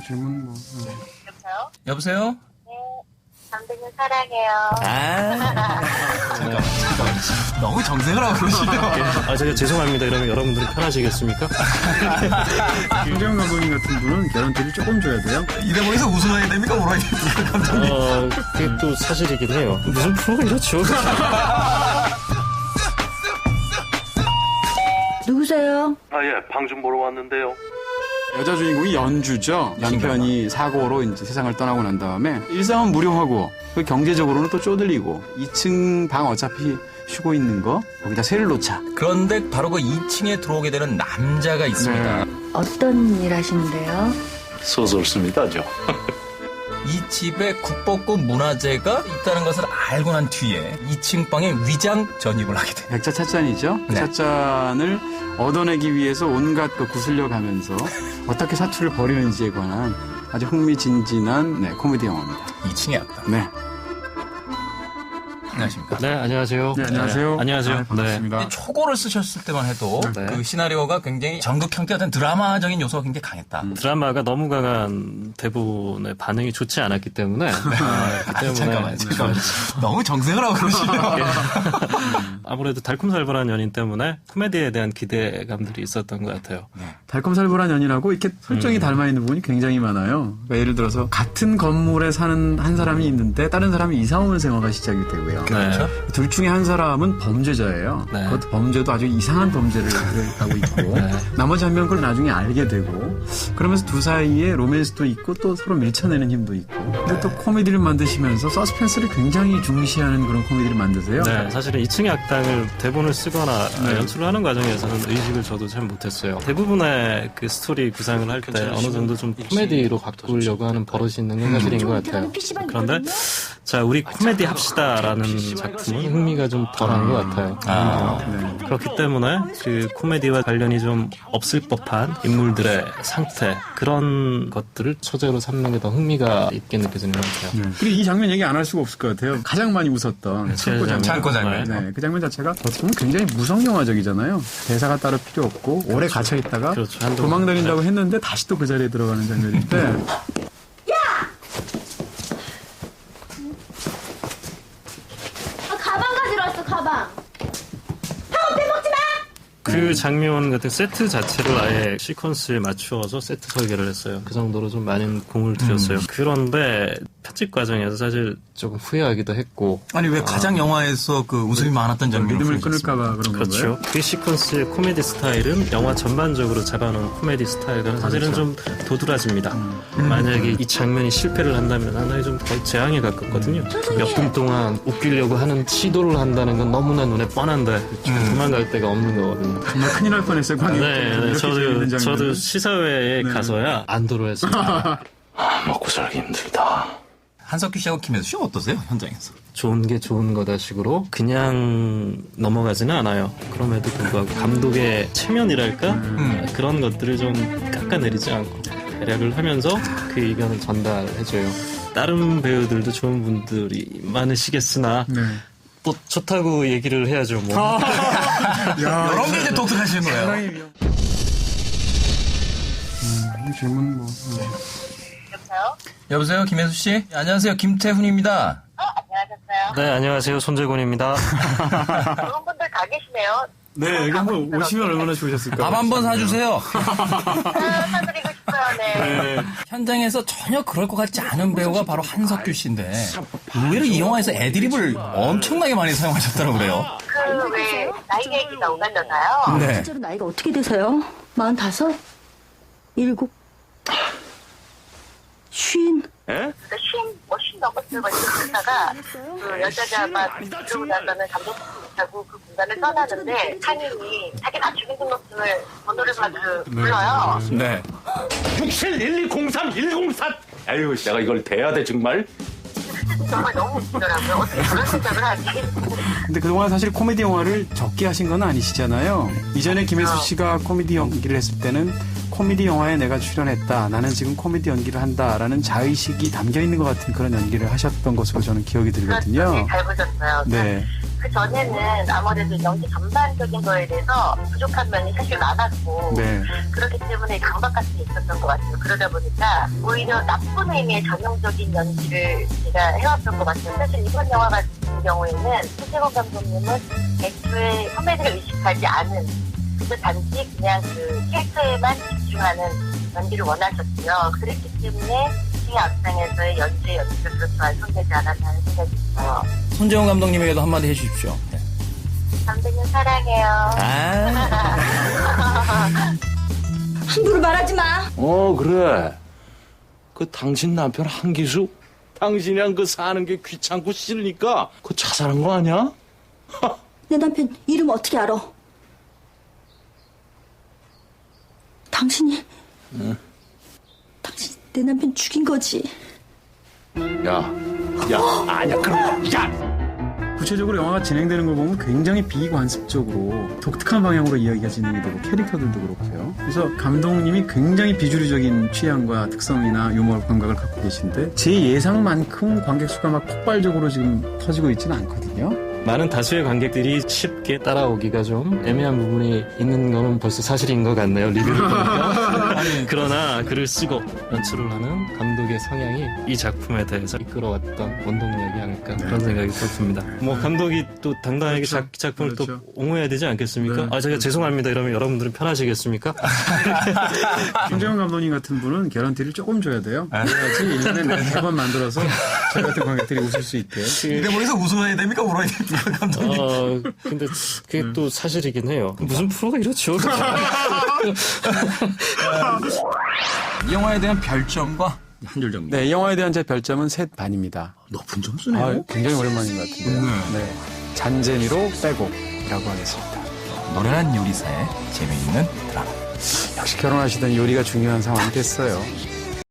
질문 뭐. 어. 여보세요? 여보세요? 네. 감독님 사랑해요. 아. 잠깐만, 잠깐만. 너무 정색을 하고 그러시네요. 아, 제가 죄송합니다. 이러면 여러분들이 편하시겠습니까? 김재훈 감독님 같은 분은 개런티를 조금 줘야 돼요. 이 대목에서 웃어야 됩니까? 뭐라 해야 됩니까? 감독님. 어, 그게 또 사실이긴 해요. 무슨 프로가 이렇죠? 누구세요? 아, 예, 방 좀 보러 왔는데요. 여자 주인공이 연주죠. 남편이 사고로 이제 세상을 떠나고 난 다음에 일상은 무료하고 그 경제적으로는 또 쪼들리고 2층 방 어차피 쉬고 있는 거 거기다 새를 놓자. 그런데 바로 그 2층에 들어오게 되는 남자가 있습니다. 네. 어떤 일 하시는데요? 소설 씁니다, 죠 이 집에 국보급 문화재가 있다는 것을 알고 난 뒤에 2층 방에 위장 전입을 하게 돼요. 백자 찻잔이죠. 그 네. 찻잔을 얻어내기 위해서 온갖 그 구슬려 가면서 어떻게 사투를 벌이는지에 관한 아주 흥미진진한 네, 코미디 영화입니다. 2층의 악당. 네. 안녕하십니까? 네, 안녕하세요. 네, 안녕하세요. 안녕하세요. 아, 반갑습니다. 근데 초고를 쓰셨을 때만 해도 네. 그 시나리오가 굉장히 전극 형태 같은 드라마적인 요소가 굉장히 강했다. 음. 드라마가 너무 강한 대부분의 반응이 좋지 않았기 때문에. 아, 그 아니, 때문에 잠깐만요, 잠깐만요. 너무 정색을 하고 그러시네요. 아무래도 달콤살벌한 연인 때문에 코미디에 대한 기대감들이 있었던 것 같아요. 달콤살벌한 연인하고 이렇게 설정이 닮아 있는 부분이 굉장히 많아요. 그러니까 예를 들어서 같은 건물에 사는 한 사람이 있는데 다른 사람이 이사 오는 생활가 시작이 되고요. 그렇죠. 둘 중에 한 사람은 범죄자예요. 네. 그것도 범죄도 아주 이상한 범죄를 하고 있고 나머지 한 명은 그걸 나중에 알게 되고 그러면서 두 사이에 로맨스도 있고 또 서로 밀쳐내는 힘도 있고 근데 또 코미디를 만드시면서 서스펜스를 굉장히 중시하는 그런 코미디를 만드세요. 네, 사실은 2층의 악당을 대본을 쓰거나 네. 연출을 하는 과정에서는 의식을 저도 잘 못했어요. 대부분의 그 스토리 구상을 할 때 어느 정도 좀 코미디로 바꾸려고 하는 버릇이 있는 건 사실인 것 같아요. 그런데 자 우리 코미디 합시다라는 작품은 흥미가 좀 덜한 것 같아요. 아. 네. 그렇기 때문에 그 코미디와 관련이 좀 없을 법한 인물들의 상태 그런 것들을 소재로 삼는 게 더 흥미가 있게 느껴지는 것 같아요. 네. 그리고 이 장면 얘기 안 할 수가 없을 것 같아요. 가장 많이 웃었던 창고 장면. 창고 장면. 네, 그 장면 자체가 어떻게 보면 굉장히 무성 영화적이잖아요. 대사가 따로 필요 없고 오래 갇혀 있다가 그렇죠. 도망 다닌다고 했는데 다시 또 그 자리에 들어가는 장면인데 아, 가방 가지러 왔어, 가방. 그 장면 같은 세트 자체를 아예 시퀀스에 맞추어서 세트 설계를 했어요. 그 정도로 좀 많은 공을 들였어요. 그런데 편집 과정에서 사실 조금 후회하기도 했고 아니 왜 가장 영화에서 그 웃음이 많았던 장면을 믿음을? 끊을까봐 그런 그렇죠. 건가요? 그 시퀀스의 코미디 스타일은 영화 전반적으로 잡아놓은 코미디 스타일과는 사실은 좀 도드라집니다. 만약에 이 장면이 실패를 한다면 상당히 좀 거의 재앙에 가깝거든요. 몇 분 동안 웃기려고 하는 시도를 한다는 건 너무나 눈에 뻔한데 도망갈 데가 없는 거거든요. 정말 큰일 날 뻔했어요. 관객 네, 네, 저도 저도. 시사회에 가서야 안도로 했습니다. 먹고 살기 힘들다. 한석규 씨하고 김혜수 씨 어떠세요 현장에서? 좋은 게 좋은 거다 식으로 그냥 넘어가지는 않아요. 그럼에도 불구하고 감독의 체면이랄까 아, 그런 것들을 좀 깎아내리지 않고 배려를 하면서 그 의견을 전달해줘요. 다른 배우들도 좋은 분들이 많으시겠으나 네. 또 좋다고 얘기를 해야죠. 뭐. 야, 이런 게 이제 독특하신 거예요. 음, 이 질문 뭐. 어. 여보세요? 여보세요 김혜수 씨? 안녕하세요 김태훈입니다. 어, 안녕하셨어요. 네, 안녕하세요. 손재곤입니다. 좋은 분들 다 계시네요. 네, 여기 한번 오시면 얼마나 좋으셨을까. 밥 한번 사주세요. 아, 사드리고 싶어요, 네. 현장에서 전혀 그럴 것 같지 않은 배우가 바로 한석규 씨인데 의외로 이 영화에서 애드립을 엄청나게 많이 사용하셨다고 그래요. 그, 왜, 나이 얘기가 오갔잖아요. 네. 실제로 나이가 어떻게 되세요? 마흔다섯? 일곱? 쉰? 그러니까 쉰, 뭐, 쉰 넘었을 거 이렇게 하다가, 그 여자가 막, 이러고 나서는 감독도 못하고 그 공간을 떠나는데, 상인이 자기 다 죽인 등록증을 번호를 막 그, 불러요. 네. 671203 아유 내가 이걸 대야 돼 정말 정말 너무 웃기더라고요. 어떻게 그런 생각을 하지? 근데 그동안 사실 코미디 영화를 적게 하신 건 아니시잖아요. 이전에 김혜수 씨가 코미디 연기를 했을 때는 코미디 영화에 내가 출연했다. 나는 지금 코미디 연기를 한다 라는 자의식이 담겨 있는 것 같은 그런 연기를 하셨던 것으로 저는 기억이 그렇죠. 들거든요. 잘 보셨어요. 네. 그 전에는 아무래도 연기 전반적인 거에 대해서 부족한 면이 사실 많았고 네. 그렇기 때문에 강박 같은 게 있었던 것 같아요. 그러다 보니까 오히려 나쁜 의미의 전형적인 연기를 제가 해왔던 것 같아요. 사실 이번 영화 같은 경우에는 최재권 감독님은 애초에 선배들을 의식하지 않은 그저 단지 그냥 그 캐릭터에만 집중하는 연기를 원하셨고요. 그랬기 때문에 이 악상에서의 연주의 그렇게 완성되지 않았나 하는 생각이 있어요. 손재원 감독님에게도 한마디 해주십시오. 네. 감독님 사랑해요. 아, 함부로 말하지 마. 어 그래 그 당신 남편 한기수 당신이랑 그 사는 게 귀찮고 싫으니까 그 자살한 거 아니야? 내 남편 이름 어떻게 알아? 당신이 당신 내 남편 죽인 거지. 야, 야, 아니야, 그럼, 야! 구체적으로 영화가 진행되는 걸 보면 굉장히 비관습적으로 독특한 방향으로 이야기가 진행이 되고 캐릭터들도 그렇고요. 그래서 감독님이 굉장히 비주류적인 취향과 특성이나 유머 감각을 갖고 계신데 제 예상만큼 관객 수가 막 폭발적으로 지금 터지고 있지는 않거든요. 많은 다수의 관객들이 쉽게 따라오기가 좀 애매한 부분이 있는 거는 벌써 사실인 것 같네요. 리뷰를 보니까. 그러나 글을 쓰고 연출을 하는 감독 의 성향이 이 작품에 대해서 이끌어왔던 원동력이 아닐까 그런 생각이 또 듭니다. 뭐 감독이 또 당당하게 그렇죠. 자, 작품을 또 그렇죠. 옹호해야 되지 않겠습니까? 네, 아 제가 죄송합니다 이러면 여러분들은 편하시겠습니까? 김재원 감독님 같은 분은 개런티를 조금 줘야 돼요. 그래야지 1년에 4번 만들어서 저 같은 관객들이 웃을 수 있게. 근데 머리서 웃어야 됩니까? 울어야 됩니까? 감독님. 어 근데 그게 또 사실이긴 해요. 무슨 프로가 이렇죠? 이 영화에 대한 별점과 한 줄 정도. 네, 이 영화에 대한 제 별점은 셋 반입니다. 높은 점수네요. 아, 굉장히 오랜만인 것 같은데요. 네. 잔재미로 빼곡이라고 하겠습니다. 노련한 요리사의 재미있는 드라마. 역시 결혼하시던 요리가 중요한 상황이 됐어요.